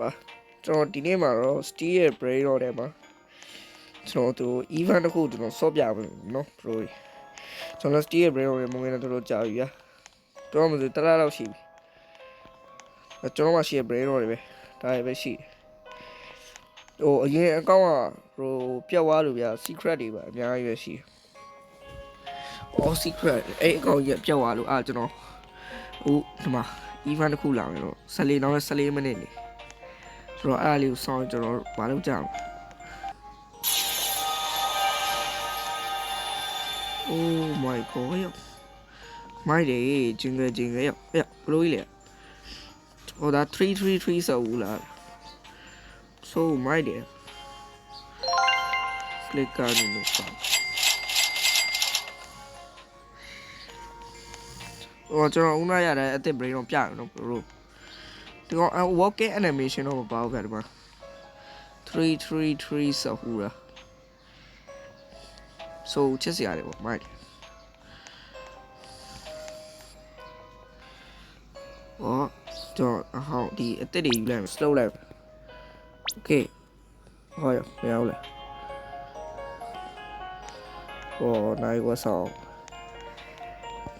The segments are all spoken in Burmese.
ပါကျွန်တော်ဒီနေ့မှာတော့ Steel ရဲ့ Brain တော့ထဲမှာကျွန်တော်တို့ event တစ်ခုကျွန်တော်ဆော့ပြမယ်နော် pro ကြီးကျွန်တော် Steel ရဲ့ Brain တော့မဝင်တော့တော်ကြာပြီဗျာတော့မစတလားတော့ရှိပြီအဲကျွန်တော်မှရှိရဲ့ Brain တော့တွေပဲဒါတွေပဲရှိတယ်ဟိုအရင်အကောင့်က pro ပြတ်သွားလို့ဗျာ secret တွေပါအများကြီးပဲရှိတယ် all secret အဲ့အကောင့်ကြီးပြတ်သွားလို့အာကျွန်တော်ဟိုဒီမှာ event တစ်ခုလာမယ်တော့14နောက်နဲ့14မိနစ်နေ ဆိုတော့အဲ့ဒါလေးကိုစောင့်ကျွန်တော်မလုပ်ကြအောင် Oh my god ယောမိုက်တယ်ဂျင်ဂယ်ဂျင်ဂယ်ယောယောဘလို့ကြီးလဲဟိုဒါ333ဆိုဘူးလား so မိုက်တယ် click ကနေလို့ပါဟိုကျွန်တော်ဦးနာရတဲ့အစ်စ် brain တော့ပြရအောင်နော် bro ဒီကောင် walking animation တော့မပါဘူးဗျာဒီမှာ333ဆိုဟူလား so ချစ်စရာတွေပေါ့မိုက်တယ်ဩကျွန်တော်အဟောင်းဒီအစ်စ်တွေယူလိုက်မယ် slow လိုက်မယ် okay ဟောရမရဘူးလားဟောနိုင်ဝဆောင်း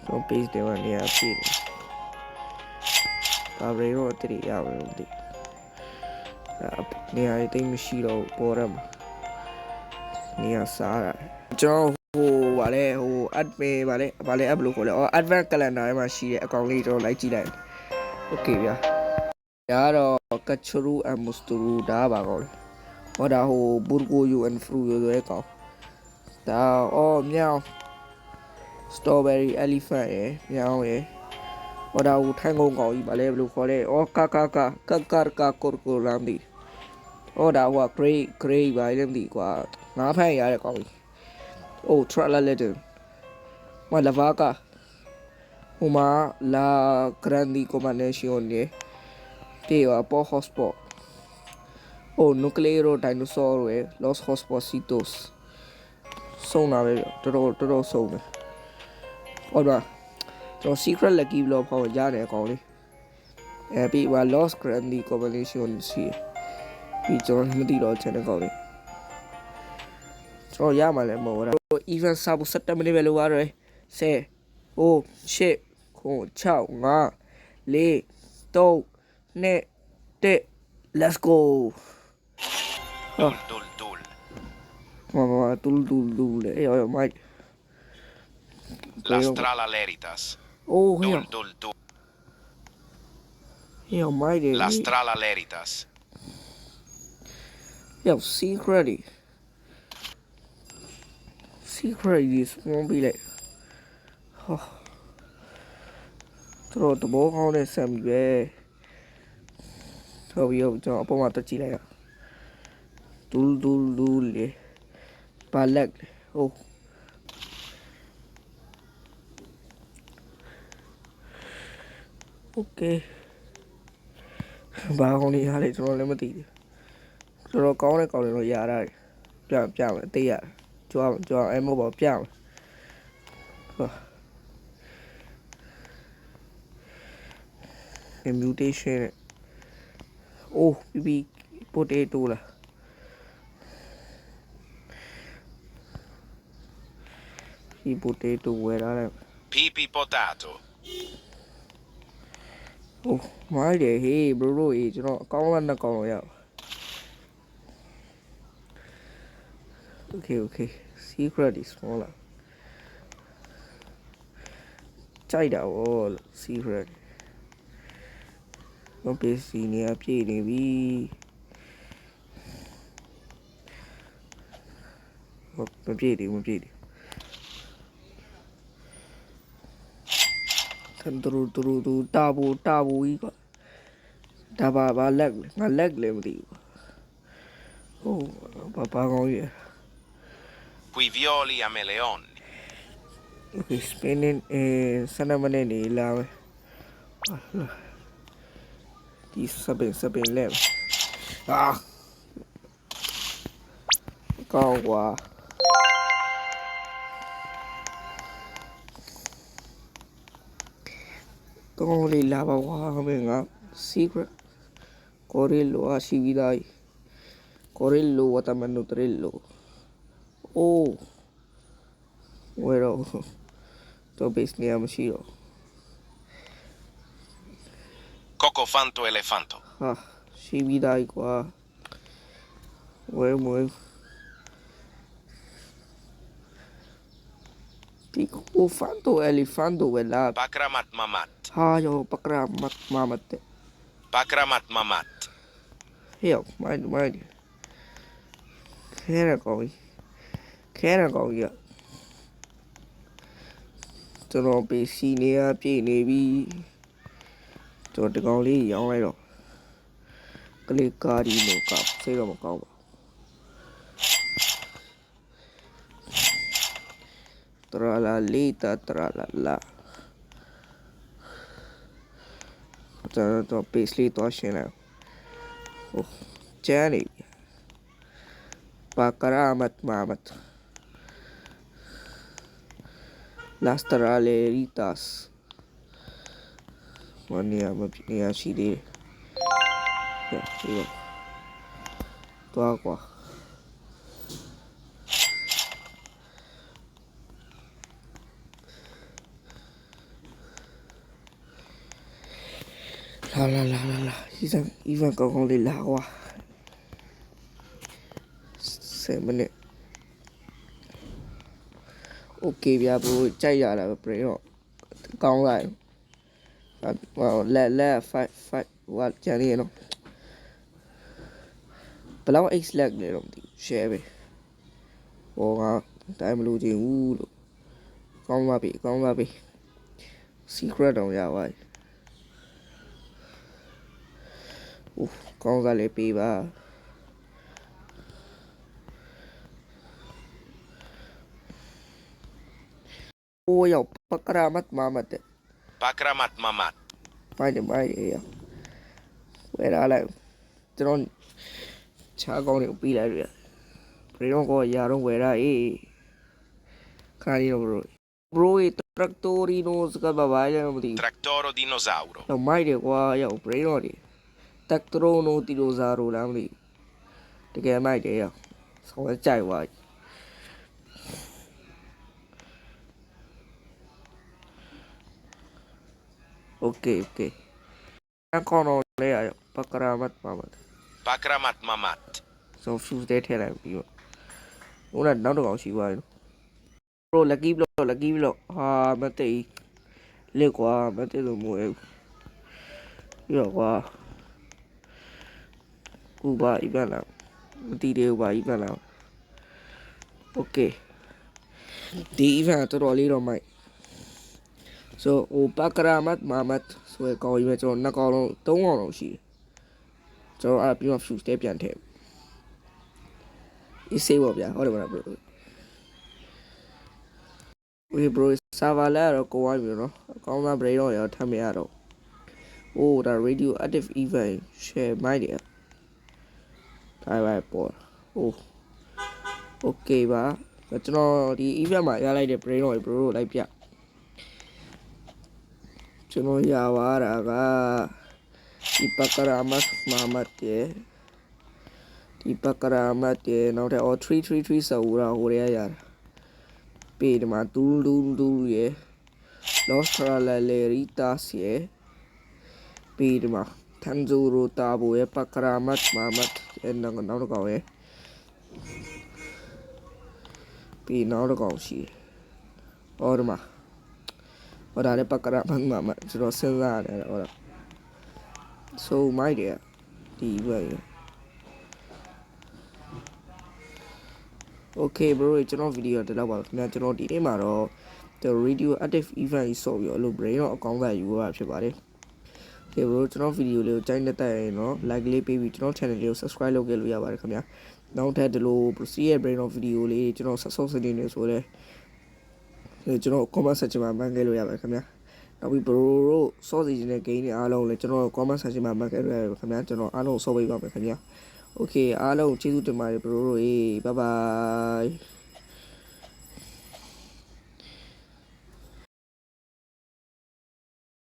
ကျွန်တော် page တွေမှာနေရာပြည့်တယ်ဒါ ဘယ်တော့အစ်စ်တွေရမယ်လို့မသိအဲ့နေရာတိတ်မရှိတော့ဘူးပေါ်ရမှာနေရာစားတာကျွန်တော်ဟိုဗာလဲဟို admin ဗာလဲဗာလဲ app လို့ခေါ်လဲအော် advanced calendar ထဲမှာရှိတဲ့အကောင့်လေးကျွန်တော်လိုက်ကြည့်လိုက် okay ဗျာဒါကတော့ကချရူအမစတူရူဒါပါကောလေဟောဒါဟိုဘူဂိုယူအန်ဖရူယူရဲ့ကောင်ဒါအော်မြောင် strawberry elephant ရယ်မြောင်ရယ် ဟောဒါဟိုထိုင်ကုန်ကောင်ကြီးဗာလဲဘယ်လိုခေါ်လဲအော်ကာကာကာကာကာကာကိုကိုလမ်ဒီဟောဒါဟို gray gray ဗာလဲမသိကွာငါးဖန်ရတဲ့ကောင်ကြီး Oh, Trala Legend. Ma la vaca. Uma la grandi combinazione. Teo po hotspot. Oh, nuclear dinosaur ရယ် Los Hospocitos. စုံတာပဲတော်တော်တော်တော်စုံတယ်။ဟုတ်ပါ ကျွန်တော် secret lucky block ဖောက်ရတယ်အကောင်လေး။အဲပြီးပါ Lost Grandi combination ရှိတယ်။ပြီးကျွန်တော်မသိတော့ချင်တဲ့ကောင်လေး။ကျွန်တော်ရမှာလည်းမဟုတ်ဘူး even စာဖို့7မိနစ်ပဲလိုရတယ်10 9 8 9 6 5 4 3 2 let's go Dul, dul, dul. မမတူတူတူလေရောရောမိုက် L'astrala leritas. အိုးဟေး Dul, dul, dul. ဟေးမိုက်တယ် L'astrala leritas. ယော secret တွေ secret ကြီးစပွန်ပေးလိုက်ဟောတော်တော်တဘောကောင်းတဲ့ဆမ်မီပဲတော်ပြီးတော့ကျွန်တော်အပေါ်မှာတက်ကြည့်လိုက်ရဒူးဒူးဒူးလေပါလက်ဟို โอเคဘာကောင်းနေရလဲကျွန်တော်လည်းမသိဘူးတော်တော်ကောင်းတဲ့ကောင်းတယ်တော့ရတာပြပြမယ်အသေးရကြွားကြွားအဲမဟုတ်ပါပြမယ်ဟော a mutation နဲ့ oh bb potato လား bb potato ဝယ်ထားတယ် Pipi potato. oh မိုင်းတယ်ဟေး bro တို့အေးကျွန်တော်အကောင်းလားနှစ်ကောင်းတော့ရပါ okay okay secret is smaller ကြိုက်တာဗော secret မပစ္စည်းနေအပြည့်နေပြီမမပြည့်တယ်မပြည့်တယ် သန်တူတူတူတာဘူတာဘူကြီးကဒါပါပါလက်ငါလက်လည်းမသိဘူးဟိုဘာဘာကောင်းကြီး Qui violi a meleonni. Okay, spinning eh sana mana ni lah. Alah. Di sabin sabin lem. Ah. Kau quá. Con đi là bao hoa mình á secret. Corillo อ่ะရှိပြီးသားကြီး Corillo watermelon trillo အိုးဝယ်တော့တော့ base နေရာမရှိတော့ Cocofanto elefanto. ဟာရှိပြီးသားကြီး ကွာဝယ်မွေးဒီကိုဖန်တိုအလီဖန်တိုဝဲလာ Pakramat mamat. ဟာယောပကရမတ်မမတ်တဲ့ Pakramat mamat. ဟေ့မိုင်းမိုင်းခဲရကောင်းကြီးခဲရကောင်းကြီးကကျွန်တော်ပစ္စည်းနေရပြည့်နေပြီကျွန်တော်ဒီကောင်လေးရောင်းလိုက်တော့ကလေးကာဒီနိုကစိတ်တော့မကောင်းပါ တရလာလီတာတရလာလာကျွန်တော်ပစ္စည်းတော့ရှင်းလိုက် Oh, Jenny. Pakaramat mamat. Las taraleritas. Mania mapiniya si di. Ya, sige. Ito လာလာလာလာလာဤစံ event ကောင်းကောင်းလေးလာကွာ7မိနစ် okay ဗျာဘိုးကြိုက်ရတာပဲ play တော့ကောင်းလိုက်ဟိုလက်လက်5 5 what ကြရည်နော်ဘလောက် x lag လဲတော့မသိဘူး share ပဲဟောကတိုင်းမလို့ခြင်းဘူးလို့ကောင်းပါပြီကောင်းပါပြီ secret တော့ရပါပြီ ကောင်းစားလေးပေးပါအိုးရောက်ပကရာမတ်မမတ်တဲ့ Pakramat mamat. မိုင်းတယ်မိုင်းတယ်ရောက်ဝယ်လာလိုက်ကျွန်တော်ချားကောင်းတွေကိုပြီးလိုက်ရတယ်ဘယ်တော့ကောရာတော့ဝယ်ရအေးခါရီတော့ bro bro ထရက်တိုရီနိုစကဘာဘာလဲမသိဘူး Tractoro dinosauro. တော့မိုက်တယ်ကွာရောက် brain တော့ဒီတက်ထရိုနိုတီလို Tactronotidozaro là không gì Thì cái này đấy à sao nó chạy vào Ok ok Đang con nó lấy à Pakramat Mamat Pakramat Mamat sao fuse đấy thế này gì mà Đúng là nó được gọi chỉ vậy Rồi là kim lộ là kim lộ À mất tỷ Liêu quá mất tỷ rồi mùa em Liêu quá ကွာကူပါဤပြန်လာမတီးသေးဘူးပါဤပြန်လာโอเคဒီ event တော်တော်လေးတော့မိုက် so ဟိုပကရာမတ်မာမတ်ဆိုရကောင်းကြီးပဲကျွန်တော်နှစ်ကောင်လုံးသုံးကောင်လုံးရှိတယ်ကျွန်တော်အဲ့ပြီးတော့ fuse တဲ့ပြန်ထည့် အေးစေးပေါ့ဗျာဟုတ်တယ်မလား bro ဝေး bro ဆာဗာလာတော့ကိုဝိုင်းပြီနော်အကောင်းသား brain တော့ရောထပ်မရတော့အိုးဒါ radio active event share မိုက်တယ် ဒါပဲပေါ့အိုး okay ပါကျွန်တော်ဒီ event မှာရလိုက်တဲ့ brain တော့ bro ကိုလိုက်ပြကျွန်တော်ရပါတာကဒီပကရာမတ်မာမတ်ရဲ့ဒီပကရာမတ်ရဲ့နောက်ထပ်အော်333ဆိုတော့ဟိုရဲရတာပေဒီမှာတူတူတူရဲ့ Lost Tralaleриtas ရဲ့ပေဒီမှာ Tanzuro Tabo ရဲ့ပကရာမတ်မာမတ် အဲ့နောက်နောက်တစ်ကောင်ရယ်ပြီးနောက်တစ်ကောင်ရှိဟောဒီမှာဟောဒါလည်းပကရဘန်မှာကျွန်တော်စဉ်းစားရတယ်ဟောဒါဆိုမိုက်တယ်ဒီဘက်ရယ် okay bro ကျွန်တော်ဗီဒီယိုတက်တော့ပါခင်ဗျာကျွန်တော်ဒီနေ့မှာတော့ the radio active event ဆိုပြီးတော့အဲ့လို brain တော့အကောင်းကယူရတာဖြစ်ပါတယ် ကဲ bro ကျွန်တော်ဗီဒီယိုလေးကိုကြိုက်နေတဲ့ရင်တော့ like လေးပေးပြီးကျွန်တော် channel လေးကို subscribe လုပ်ခဲ့လို့ရပါတယ်ခင်ဗျာနောက်ထပ်ဒီလို proceed ရဲ့ brain of video လေးကျွန်တော်ဆက်ဆုပ်စနေနေဆိုလဲကျွန်တော် comment section မှာမှတ်ခဲ့လို့ရပါတယ်ခင်ဗျာနောက်ပြီး bro တို့စောစီခြင်းတဲ့ game တွေအားလုံးလည်းကျွန်တော် comment section မှာမှတ်ခဲ့လို့ရပါတယ်ခင်ဗျာကျွန်တော်အားလုံးစောပေးပါမယ်ခင်ဗျာ okay အားလုံးကျေးဇူးတင်ပါတယ် bro တို့ hey bye bye